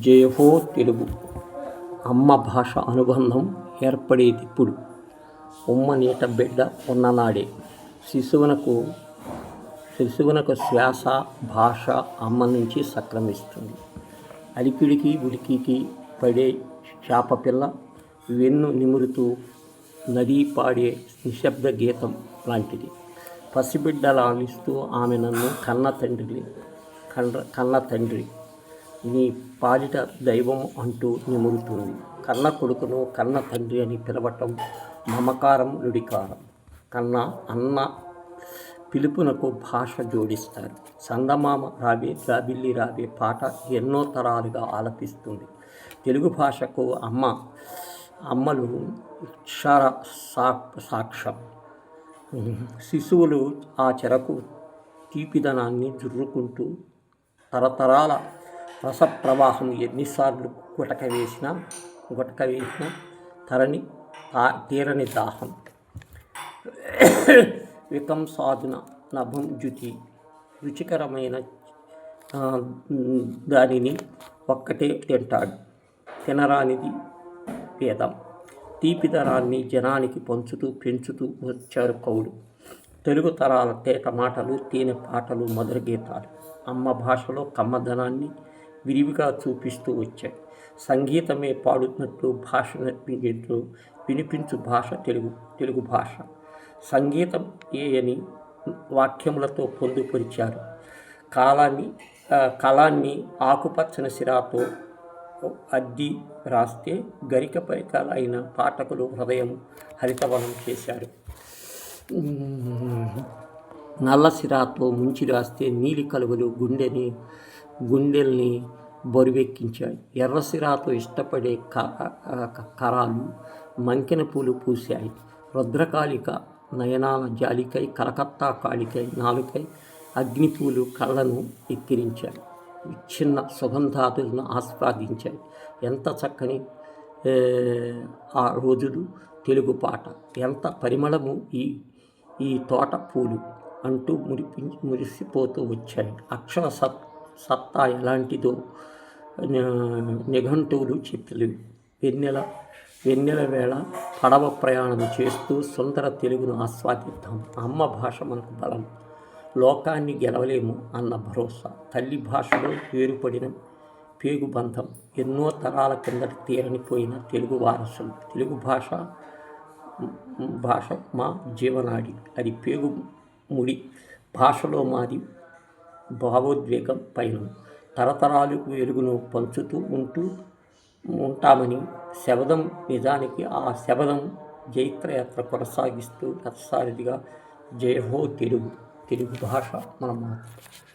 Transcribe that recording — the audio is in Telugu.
జయహో తెలుగు. అమ్మ భాష అనుబంధం ఏర్పడేది ఇప్పుడు. ఉమ్మ నీట బిడ్డ ఉన్ననాడే. శిశువునకు శిశువునకు శ్వాస భాష అమ్మ నుంచి సక్రమిస్తుంది. అలిపిడికి ఉలికికి పడే చేప పిల్ల వెన్ను నిమురుతూ నది పాడే నిశ్శబ్ద గీతం లాంటిది. పసిబిడ్డ అనిస్తూ ఆమె నన్ను కన్న తండ్రి కన్న కన్న తండ్రి. నీ పాలిట దైవం అంటూ నిమురుతుంది. కన్న కొడుకును కన్న తండ్రి అని పిలవటం మమకారం నుడికారం. కన్న అన్న పిలుపునకు భాష జోడిస్తారు. సందమామ రావే జాబిల్లి రావే పాట ఎన్నో తరాలుగా ఆలపిస్తుంది. తెలుగు భాషకు అమ్మ అమ్మలు అక్షర సా సాక్ష్యం. శిశువులు ఆ చెరకు తీపిదనాన్ని జుర్రుకుంటూ తరతరాల రసప్రవాహం ఎన్నిసార్లు గుటక వేసినా గుటక వేసినా తరని తీరని దాహం. వికం సాధున నభం జుతి రుచికరమైన దానిని ఒక్కటే తింటాడు. తినరానిది పేదం తీపిదరాన్ని జనానికి పంచుతూ పెంచుతూ వచ్చారు కవులు. తెలుగు తరాల తేట మాటలు తేనె పాటలు మధుర గీతాలు అమ్మ భాషలో కమ్మదనాన్ని విరివిగా చూపిస్తూ వచ్చాయి. సంగీతమే పాడుతున్నట్లు భాష నేర్పించేట్లు వినిపించు భాష తెలుగు తెలుగు భాష. సంగీతం ఏ అని వాక్యములతో పొందుపరిచారు. కాలాన్ని కళాన్ని ఆకుపచ్చని సిరాతో అద్ది రాస్తే గరిక పరికాలైన పాఠకులు హృదయం హరితవనం చేశారు. నల్ల సిరాతో ముంచి రాస్తే నీలి కలువలు గుండెని గుండెల్ని బరువెక్కించాయి. ఎర్రసిరాతో ఇష్టపడే క- కరాలు మంకెన పూలు పూశాయి. రుద్రకాళిక నయనాల జాలికై కలకత్తా కాళికై నాలుకై అగ్నిపూలు కళ్ళను ఎక్కిరించాయి. చిన్న సుగంధాదులను ఆస్వాదించాయి. ఎంత చక్కని ఆ రోజులు తెలుగు పాట. ఎంత పరిమళము ఈ ఈ తోట పూలు అంటూ మురిపి మురిసిపోతూ వచ్చాయి. అక్షర సత్ సత్తా ఎలాంటిదో నిఘంటువులు చెప్పలేవు వెన్నెల వెన్నెల వేళ పడవ ప్రయాణం చేస్తూ సుందర తెలుగును ఆస్వాదిద్దాం. అమ్మ భాష మనకు బలం. లోకాన్ని గెలవలేము అన్న భరోసా. తల్లి భాషలో వేరుపడిన పేగు బంధం. ఎన్నో తరాల కిందట తీరనిపోయిన తెలుగు వారసులు. తెలుగు భాష భాష మా జీవనాడి. అది పేగు ముడి భాషలో మాది భావోద్వేగం పైన తరతరాలు వెలుగును పంచుతూ ఉంటూ ఉంటామని శబదం నిజానికి ఆ శబదం జైత్రయాత్ర కొనసాగిస్తూ రథసారిదిగా జయహో తెలుగు తెలుగు భాష మన మాతృ.